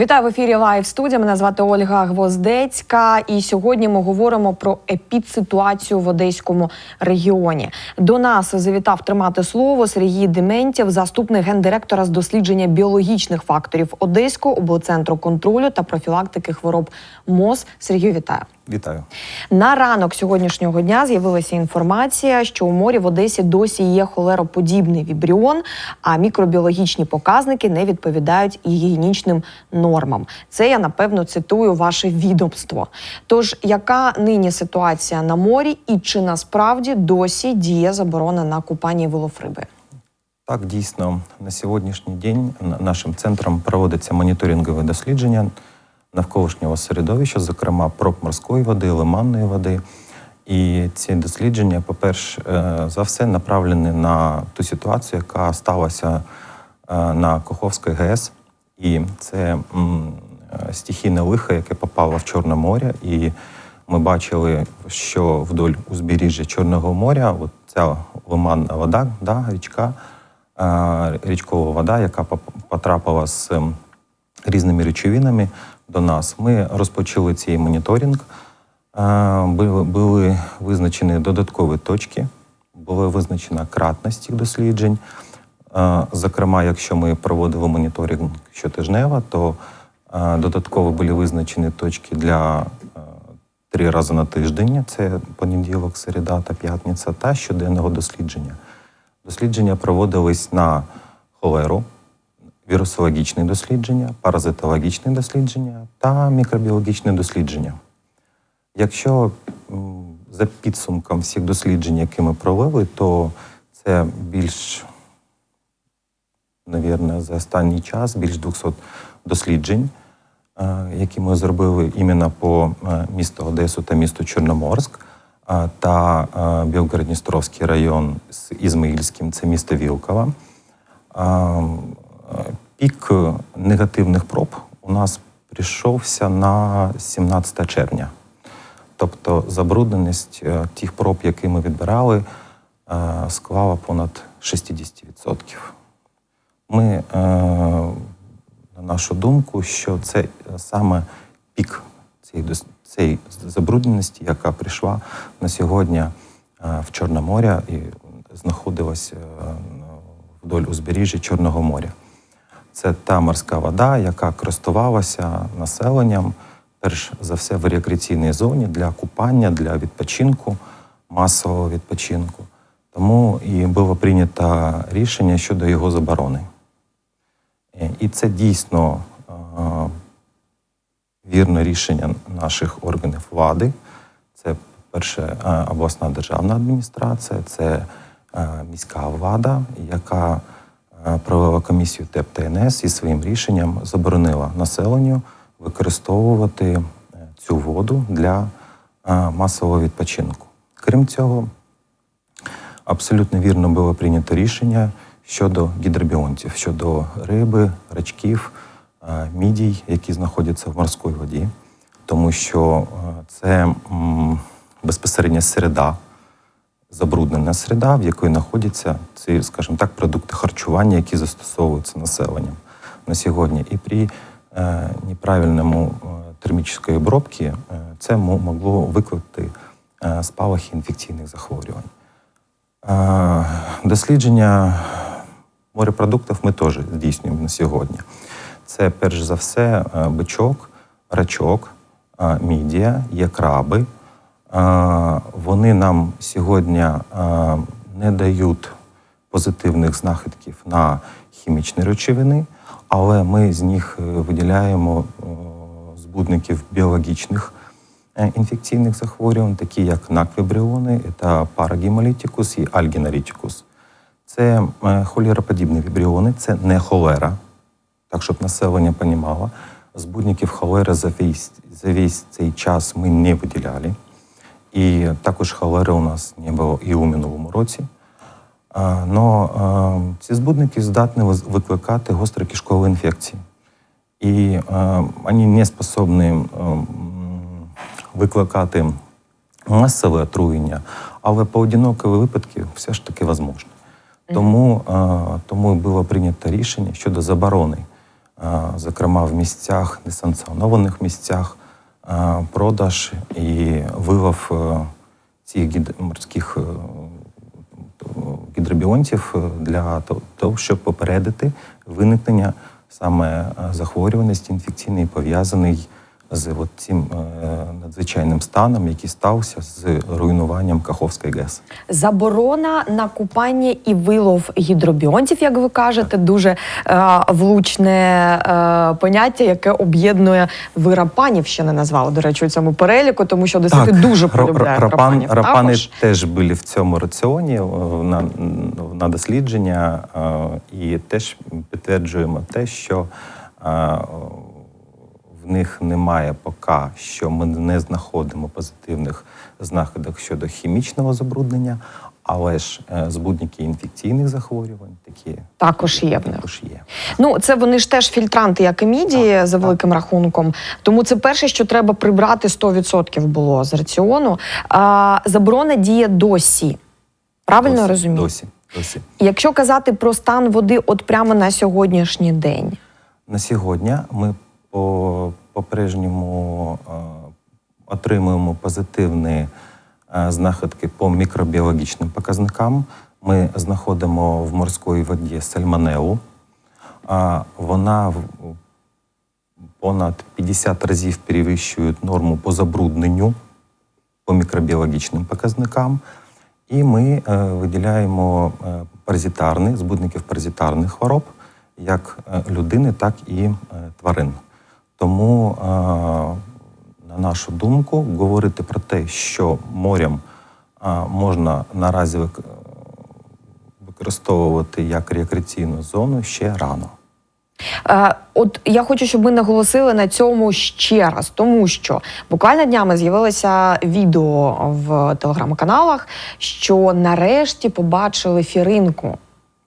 Вітаю в ефірі Лайв студія. Мене звати Ольга Гвоздецька. І сьогодні ми говоримо про епідситуацію в Одеському регіоні. До нас завітав тримати слово Сергій Дементєв, заступник гендиректора з дослідження біологічних факторів Одеського облцентру контролю та профілактики хвороб МОЗ. Сергію, вітаю. Вітаю. На ранок сьогоднішнього дня з'явилася інформація, що у морі в Одесі досі є холероподібний вібріон, а мікробіологічні показники не відповідають гігієнічним нормам. Це я напевно цитую ваше відомство. Тож, яка нині ситуація на морі, і чи насправді досі діє заборона на купання і вилов риби? Так, дійсно, на сьогоднішній день нашим центром проводиться моніторингове дослідження навколишнього середовища, зокрема проб морської води, лиманної води. І ці дослідження, по-перше, е, за все направлені на ту ситуацію, яка сталася е, на Коховській ГЕС. І це е, стихійне лихо, яке попало в Чорне море. І ми бачили, що вдоль узбережжя Чорного моря, от ця лиманна вода, да, річка, річкова вода, яка потрапила з різними речовинами до нас. Ми розпочали цей моніторинг. Були, визначені додаткові точки, була визначена кратність цих досліджень. Зокрема, якщо ми проводили моніторинг щотижнево, то додатково були визначені точки для три рази на тиждень: це понеділок, середа та п'ятниця, та щоденного дослідження. Дослідження проводились на холеру, вірусологічні дослідження, паразитологічні дослідження та мікробіологічні дослідження. Якщо за підсумком всіх досліджень, які ми провели, то це більш, навірно, за останній час більш 200 досліджень, е, які ми зробили іменно по е, місту Одесу та місту Чорноморськ е, та Білгород-Дністровський район з Ізмаїльським, це місто Вілково. Е, е, Пік негативних проб у нас прийшовся на 17 червня. Тобто забрудненість е, тих проб, які ми відбирали, е, склала понад 60%. Ми, на нашу думку, що це саме пік цієї, забрудненості, яка прийшла на сьогодні в Чорне море і знаходилася е, вдоль узбережжя Чорного моря. Це та морська вода, яка користувалася населенням, перш за все, в рекреаційній зоні для купання, для відпочинку, масового відпочинку. Тому і було прийнято рішення щодо його заборони. Е, І це дійсно е, вірне рішення наших органів влади. Це, перше, е, обласна державна адміністрація, це міська влада, яка провела комісію ТЕП ТНС і своїм рішенням заборонила населенню використовувати е, цю воду для е, масового відпочинку. Крім цього, абсолютно вірно було прийнято рішення щодо гідробіонтів, щодо риби, рачків, е, мідій, які знаходяться в морській воді, тому що це безпосередня середа, забруднена середа, в якій знаходяться ці, скажімо так, продукти харчування, які застосовуються населенням на сьогодні. І при е, неправильному е, термічної обробці е, це могло викликати е, спалахи інфекційних захворювань. Е, Дослідження морепродуктів ми теж здійснюємо на сьогодні. Це перш за все бичок, рачок, мідія, є краби. Вони нам сьогодні не дають позитивних знахідків на хімічні речовини, але ми з них е, виділяємо е, збудників біологічних е, інфекційних захворювань, такі як наквібріони, це парагемолітикус і альгінарітикус. Це холероподібні вібріони, це не холера, так щоб населення понімало. Збудників холери за весь, за весь цей час ми не виділяли. І також холери у нас не було і у минулому році. Но ці збудники здатні викликати гострі кишкові інфекції. І вони не способні викликати масове отруєння, але поодинокі випадки все ж таки можливі. Тому, тому було прийнято рішення щодо заборони зокрема в місцях, несанкціонованих місцях, продаж і вилов е, цих морських е, гідробіонтів е, для того, щоб попередити виникнення саме е, захворюваності інфекційної, пов'язаний з от цим е, надзвичайним станом, який стався з руйнуванням Каховської ГЕС. Заборона на купання і вилов гідробіонтів, як ви кажете, дуже е, влучне е, поняття, яке об'єднує ви рапанів ще не назвали, до речі, у цьому переліку, тому що одесити дуже ра- рапан, рапанів. рапани також. теж були в цьому раціоні на, на дослідження, е, і теж підтверджуємо те, що е, в них немає поки що ми не знаходимо позитивних знахідок щодо хімічного забруднення, але ж е, збудники інфекційних захворювань такі Також є в них. також є. Ну, це вони ж теж фільтранти, як і мідії, за великим рахунком. Тому це перше, що треба прибрати 100% було з раціону. А, заборона діє досі. Правильно Досі, розумію? Досі, досі. Якщо казати про стан води, от прямо на сьогоднішній день. На сьогодні ми по попередньому е, отримуємо позитивні е, знахідки по мікробіологічним показникам. Ми знаходимо в морській воді сальмонелу. А Вона понад 50 разів перевищує норму по забрудненню по мікробіологічним показникам. І ми е, виділяємо е, паразитарні, збудників паразитарних хвороб, як е, людини, так і е, тварин. Тому, е, на нашу думку, говорити про те, що морем е, можна наразі вик- використовувати як рекреаційну зону ще рано. Е, от я хочу, щоб ми наголосили на цьому ще раз, тому що буквально днями з'явилося відео в телеграм-каналах, що нарешті побачили фіринку.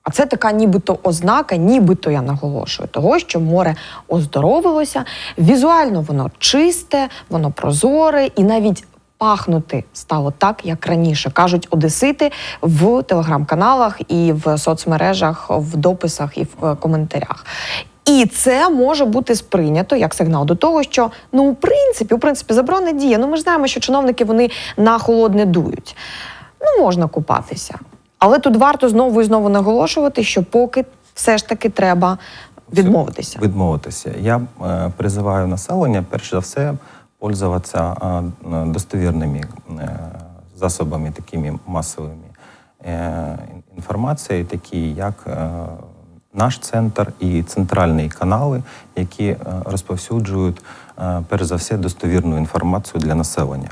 А це така нібито ознака, нібито я наголошую, того, що море оздоровилося. Візуально воно чисте, воно прозоре і навіть пахнути стало так, як раніше, кажуть одесити в телеграм-каналах і в соцмережах, в дописах і в е, коментарях. І це може бути сприйнято як сигнал до того, що ну, у принципі, у принципі, заборона діє. Ну, ми ж знаємо, що чиновники вони на холодне дують. Ну, можна купатися. Але тут варто знову і знову наголошувати, що поки все ж таки треба відмовитися. Відмовитися. Я е, призиваю населення, перш за все, пользуватися е, достовірними е, засобами, такими масовими е, інформації, такі як е, наш центр і центральні канали, які розповсюджують перш за все достовірну інформацію для населення,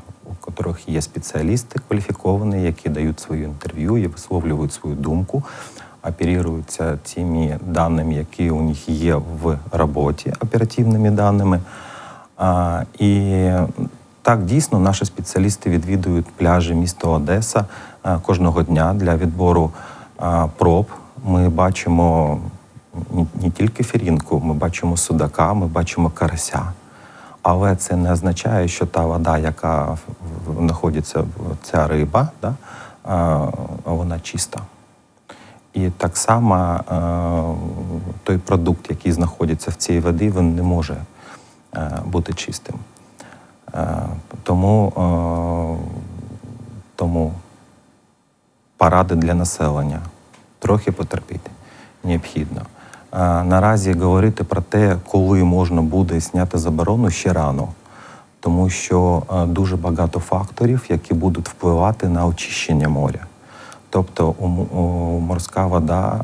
у є спеціалісти кваліфіковані, які дають свої інтерв'ю і висловлюють свою думку оперуються тими даними, які у них є в роботі, оперативними даними. А, і так дійсно наші спеціалісти відвідують пляжі міста Одеса кожного дня для відбору проб. Ми бачимо не тільки фірінку, ми бачимо судака, ми бачимо карася. Але це не означає, що та вода, яка знаходиться, ця риба, да, вона чиста. І так само е, той продукт, який знаходиться в цій воді, він не може е, бути чистим. Е, тому, тому поради для населення трохи потерпіти необхідно. Наразі говорити про те, коли можна буде зняти заборону, ще рано. Тому що дуже багато факторів, які будуть впливати на очищення моря. Тобто морська вода,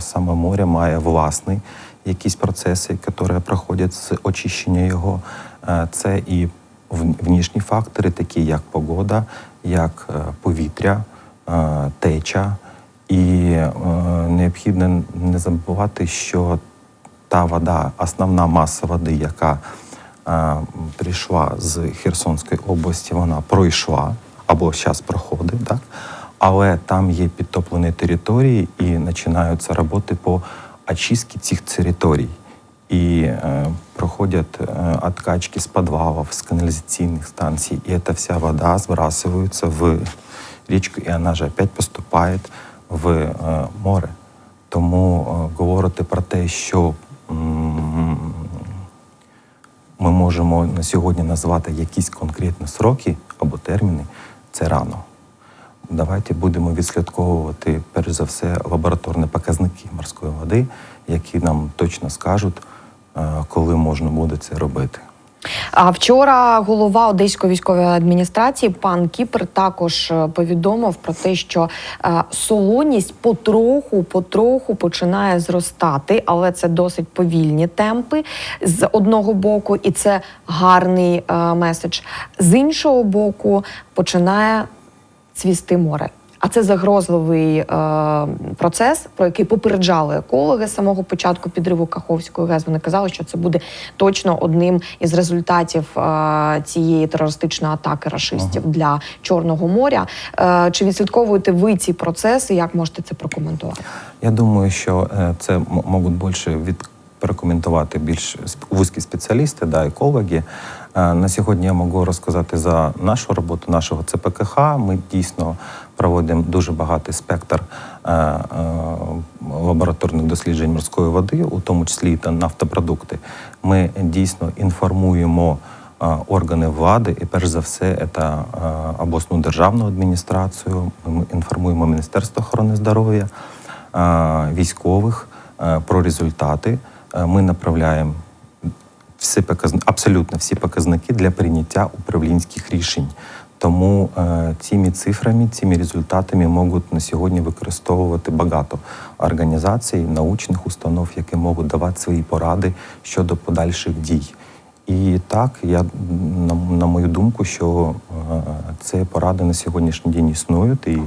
саме море має власні якісь процеси, які проходять з очищення його. Це і внішні фактори, такі як погода, як е, повітря, е, теча. І е, необхідно не забувати, що та вода, основна маса води, яка е, прийшла з Херсонської області, вона пройшла або зараз проходить, так? але там є підтоплені території і починаються роботи по очистці цих територій. І е, проходять е, откачки з підвалів, з каналізаційних станцій, і ця вся вода збрасується в річку, і вона ж опять поступає в е, море. Тому е, говорити про те, що м, можемо на сьогодні назвати якісь конкретні сроки або терміни, це рано. Давайте будемо відслідковувати перш за все лабораторні показники морської води, які нам точно скажуть, е, коли можна буде це робити. А вчора голова Одеської військової адміністрації пан Кіпр також е, повідомив про те, що е, солоність потроху, потроху починає зростати, але це досить повільні темпи з одного боку, і це гарний е, меседж. З іншого боку, починає цвісти море. А це загрозливий е, процес, про який попереджали екологи з самого початку підриву Каховської ГЕС. Вони казали, що це буде точно одним із результатів е, цієї терористичної атаки рашистів для Чорного моря. Е, чи відслідковуєте ви ці процеси? Як можете це прокоментувати? Я думаю, що е, це м- можуть більше від перекоментувати більш вузькі спеціалісти, да, екологи. Е, На сьогодні я можу розказати за нашу роботу, нашого ЦПКХ. Ми дійсно проводимо дуже багатий спектр е, е, лабораторних досліджень морської води, у тому числі та нафтопродукти. Ми дійсно інформуємо органи влади, і перш за все, це обласну державну адміністрацію. Ми інформуємо Міністерство охорони здоров'я, військових про результати. Ми направляємо всі показни, абсолютно всі показники для прийняття управлінських рішень. Тому е, цими цифрами, цими результатами можуть на сьогодні використовувати багато організацій, научних установ, які можуть давати свої поради щодо подальших дій. І так, я на, на мою думку, що е, ці поради на сьогоднішній день існують, і е,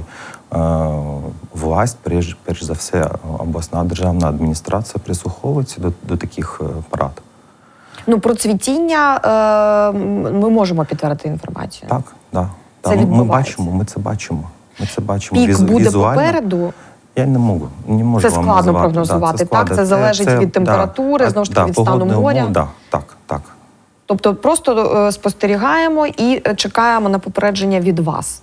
власть, перш, перш за все, обласна державна адміністрація прислуховується до, до таких е, порад. Ну про цвітіння е, ми можемо підтвердити інформацію. Так, да, Це да. Ми- Ми бачимо, ми це бачимо. Ми це бачимо Пік візу- буде візуально. попереду. Я не можу, не можу Це вам складно назвати. прогнозувати, так? складно. Це залежить від температури, А, знову ж таки, да, від стану моря. умов, Да, так, так. Тобто просто е, спостерігаємо і е, чекаємо на попередження від вас.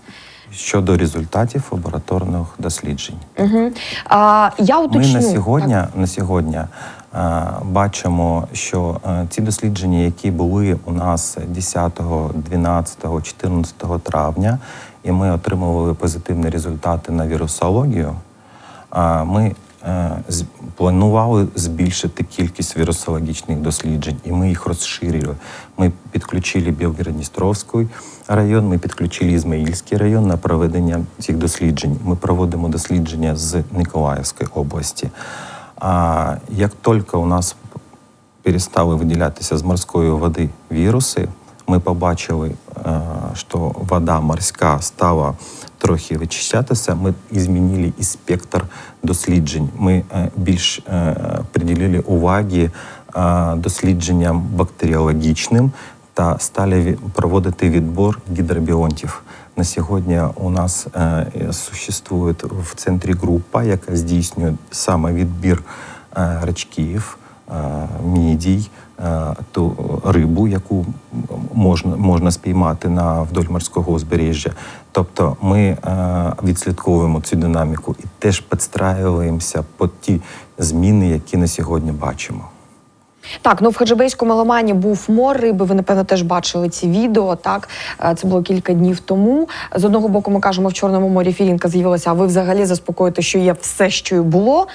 Щодо результатів лабораторних досліджень. Угу. А, я Ми на сьогодні, Так. на сьогодні бачимо, що е, ці дослідження, які були у нас 10, 12, 14 травня, і ми отримували позитивні результати на вірусологію, е, ми е, планували збільшити кількість вірусологічних досліджень, і ми їх розширили. Ми підключили Білгород-Дністровський район, ми підключили Ізмаїльський район на проведення цих досліджень. Ми проводимо дослідження з Миколаївської області. А як тільки у нас перестали виділятися з морської води віруси, ми побачили, е, що вода морська стала трохи вичищатися. Ми змінили і спектр досліджень. Ми е, більш е, приділили уваги дослідженням бактеріологічним та стали проводити відбор гідробіонтів. На сьогодні у нас е, существує в центрі група, яка здійснює саме відбір е, рачків, е, мідій, ту рибу, яку можна, можна спіймати на вдоль морського узбережжя. Тобто ми відслідковуємо цю динаміку і теж підстраюємося під ті зміни, які на сьогодні бачимо. Так, ну в Хаджибейському лимані був мор риби. Ви напевно теж бачили ці відео. Так Е, це було кілька днів тому. З одного боку, ми кажемо, в Чорному морі філінка з'явилася. А ви взагалі заспокоїте, що є все, що і було.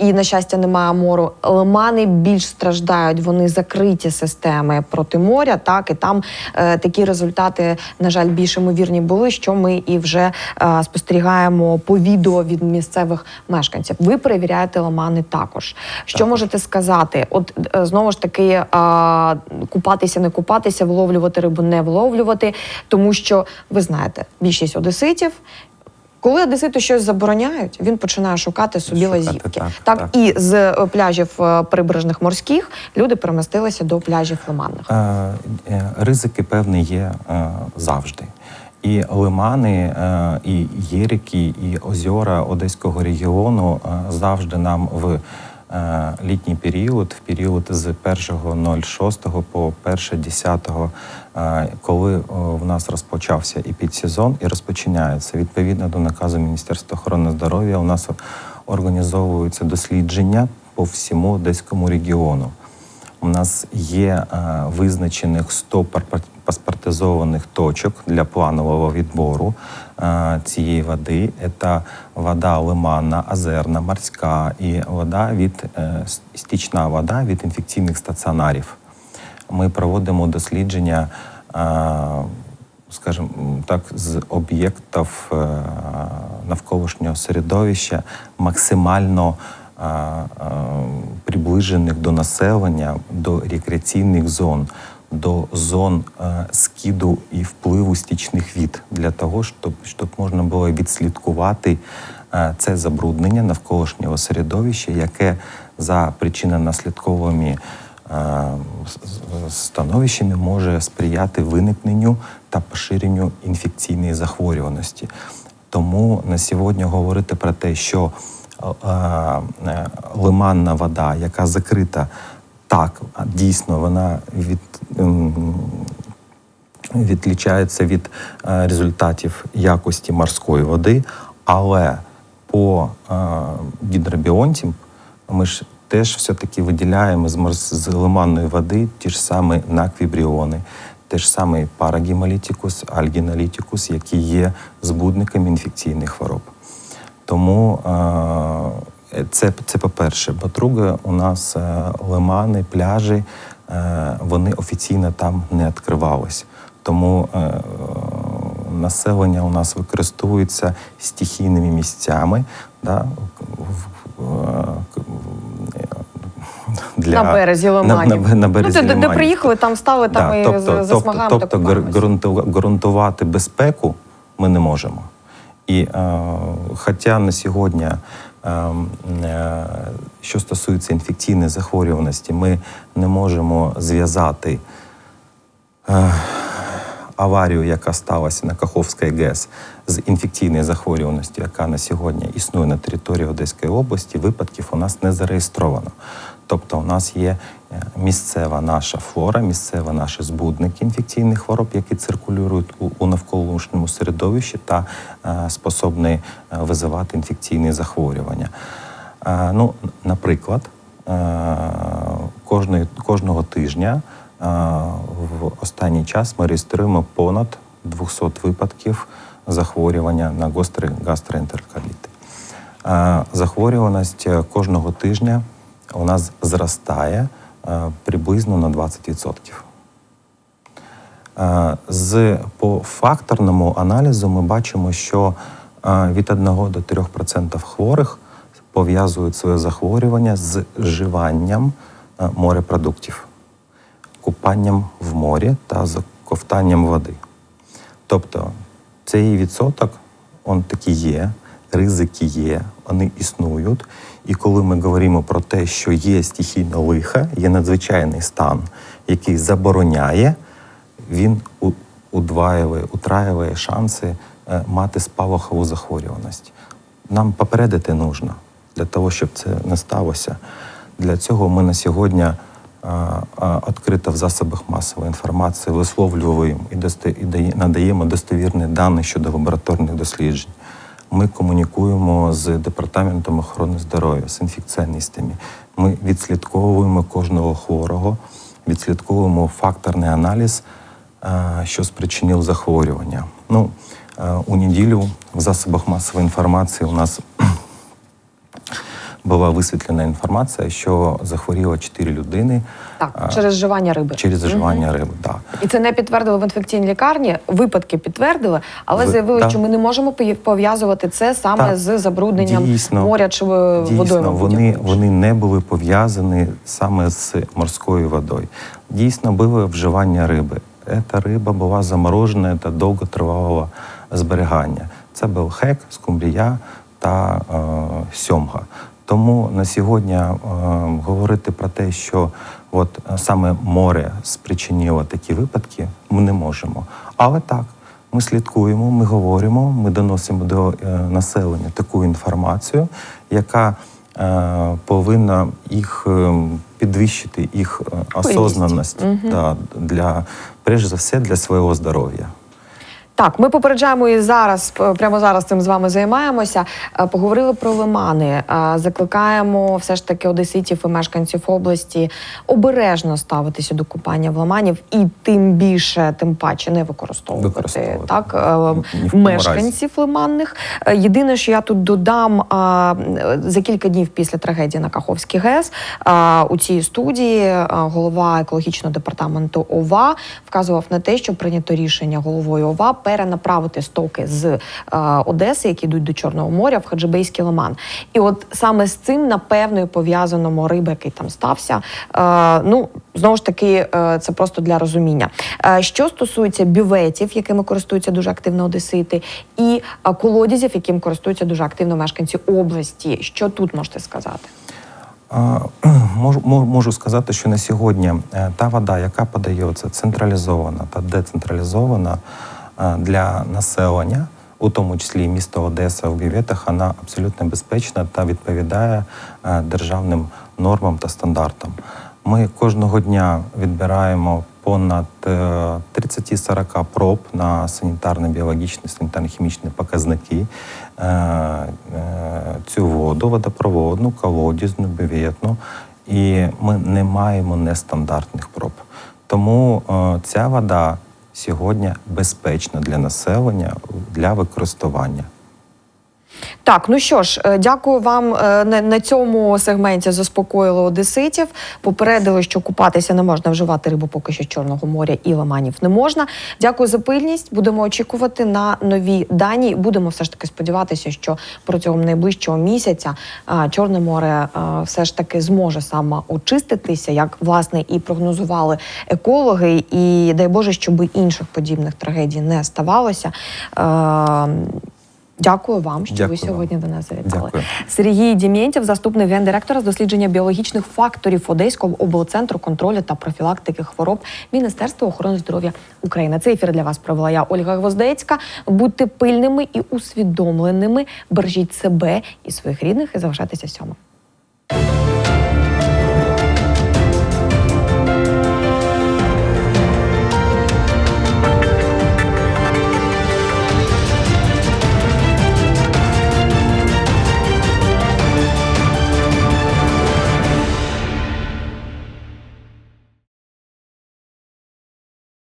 І на щастя, немає мору. Лимани більш страждають. Вони закриті системи проти моря. Так і там е, такі результати, на жаль, більш ймовірні були, що ми і вже е, спостерігаємо по відео від місцевих мешканців. Ви перевіряєте лимани також. Що Так. можете сказати? От е, знову ж таки, е, купатися, не купатися, виловлювати рибу, не виловлювати, тому що ви знаєте, більшість одеситів. Коли одеситу щось забороняють, він починає шукати собі Шукати, лазівки. так, так, так. і з е, пляжів е, прибережних морських люди перемістилися до пляжів лиманних. Е, Ризики певні є завжди. І лимани, і єрики, і озера Одеського регіону завжди нам в літній період, в період з 1.06 по 1.10, е, коли е, в нас розпочався і підсезон, і розпочинається відповідно до наказу Міністерства охорони здоров'я. У нас організовуються дослідження по всьому Одеському регіону. У нас є е, визначених 100 паспортизованих точок для планового відбору е, цієї води. Це вода лиманна, озерна, морська і вода від е, стічна вода від інфекційних стаціонарів. Ми проводимо дослідження, е, скажімо так, з об'єктів навколишнього середовища максимально приближених до населення, до рекреаційних зон, до зон е, скиду і впливу стічних від для того, щоб, щоб можна було відслідкувати е, це забруднення навколишнього середовища, яке за причинно-наслідковими е, становищами може сприяти виникненню та поширенню інфекційної захворюваності. Тому на сьогодні говорити про те, що лиманна вода, яка закрита, так, дійсно, вона від, ем, відлічається від е, результатів якості морської води, але по е, гідробіонті ми ж теж все-таки виділяємо з, морс- з лиманної води ті ж самі наквібріони, те ж саме парагімалітікус, альгіналітікус, які є збудниками інфекційних хвороб. Тому е, це, це по-перше. По-друге, у нас е, лимани, пляжі, е, вони офіційно там не відкривались. Тому е, населення у нас використовується стихійними місцями. Да, для, На березі на, лиманів. на, на березі ну, де, де приїхали, там стали, там тобто, за тобто, смагами тобто гар- докупалися. безпеку ми не можемо. І е, хоча на сьогодні, що стосується інфекційної захворюваності, ми не можемо зв'язати е, аварію, яка сталася на Каховській ГЕС, з інфекційною захворюваністю, яка на сьогодні існує на території Одеської області, випадків у нас не зареєстровано. Тобто, у нас є е, місцева наша флора, місцева наші збудники інфекційних хвороб, які циркулюють у, навколишньому середовищі та е, способні е, визивати інфекційні захворювання. Ну, наприклад, кожного тижня в останній час ми реєструємо понад 200 випадків захворювання на гострий гастроентероколіт. Е, Захворюваність кожного тижня у нас зростає е, приблизно на 20%. Е, З по факторному аналізу ми бачимо, що е, від 1 до 3% хворих пов'язують своє захворювання з вживанням е, морепродуктів, купанням в морі та з ковтанням води. Тобто цей відсоток он такий є, ризики є, вони існують. І коли ми говоримо про те, що є стихійне лихо, є надзвичайний стан, який забороняє, він удваює, утраює шанси е, мати спалахову захворюваність. Нам попередити нужно для того, щоб це не сталося. Для цього ми на сьогодні а, а, відкрито в засобах масової інформації висловлюємо і, надаємо достовірні дані щодо лабораторних досліджень. Ми комунікуємо з департаментом охорони здоров'я, з інфекціоністами. Ми відслідковуємо кожного хворого, відслідковуємо факторний аналіз, що спричинив захворювання. Ну, у неділю в засобах масової інформації у нас була висвітлена інформація, що захворіло 4 людини Так, а, через вживання риби. через вживання риби. Да. І це не підтвердили в інфекційній лікарні. Випадки підтвердили, але Ви- заявили, да. що ми не можемо пої- пов'язувати це саме Так. з забрудненням Дійсно. моря чи е, водою. Дійсно, мабуть, вони, якоюсь. вони не були пов'язані саме з морською водою. Дійсно, було вживання риби. Ця риба була заморожена та довготривалого зберігання. Це був хек, скумбрія та е, сьомга. Тому на сьогодні е, говорити про те, що от е, саме море спричинило такі випадки, ми не можемо. Але так, ми слідкуємо, ми говоримо, ми доносимо до е, населення таку інформацію, яка е, повинна їх е, підвищити їх е, осознаність да, для, перш за все, для свого здоров'я. Так, ми попереджаємо і зараз, прямо зараз цим з вами займаємося. Е, Поговорили про лимани. Е, Закликаємо все ж таки одеситів і мешканців області обережно ставитися до купання в лиманів і тим більше, тим паче не використовувати, Використовувати. так е, мешканців лиманних. Е, Єдине, що я тут додам за кілька днів після трагедії на Каховській ГЕС у цій студії голова екологічного департаменту ОВА вказував на те, що прийнято рішення головою ОВА перенаправити стоки з а, Одеси, які йдуть до Чорного моря, в Хаджибейський лиман. І от саме з цим напевно пов'язано мориб, який там стався. Е, ну знову ж таки, е, це просто для розуміння. Е, що стосується бюветів, якими користуються дуже активно одесити, і е, колодязів, яким користуються дуже активно мешканці області, що тут можете сказати? Можу, можу сказати, що на сьогодні е, та вода, яка подається централізована та децентралізована е, для населення, у тому числі місто Одеса в бюветах, вона абсолютно безпечна та відповідає е, державним нормам та стандартам. Ми кожного дня відбираємо понад е, 30-40 проб на санітарно-біологічні, санітарно-хімічні показники. Е, е, Цю воду, водопроводну, колодязну, бюветну, і ми не маємо нестандартних проб. Тому е, ця вода сьогодні безпечна для населення для використання. Так, ну що ж, е, дякую вам е, на, цьому сегменті. Заспокоїли одеситів. Попередили, що купатися не можна вживати рибу поки що з Чорного моря і лиманів не можна. Дякую за пильність. Будемо очікувати на нові дані. Будемо все ж таки сподіватися, що протягом найближчого місяця Чорне море все ж таки зможе саме очиститися, як власне і прогнозували екологи. І дай Боже, щоб інших подібних трагедій не ставалося. Дякую вам, що Дякую ви сьогодні до нас завітали. Дякую. Сергій Дімєнтів, заступник гендиректора з дослідження біологічних факторів Одеського облцентру контролю та профілактики хвороб Міністерства охорони здоров'я України. Цей ефір для вас провела я Ольга Гвоздецька. Будьте пильними і усвідомленими. Бережіть себе і своїх рідних і залишайтеся сьомим.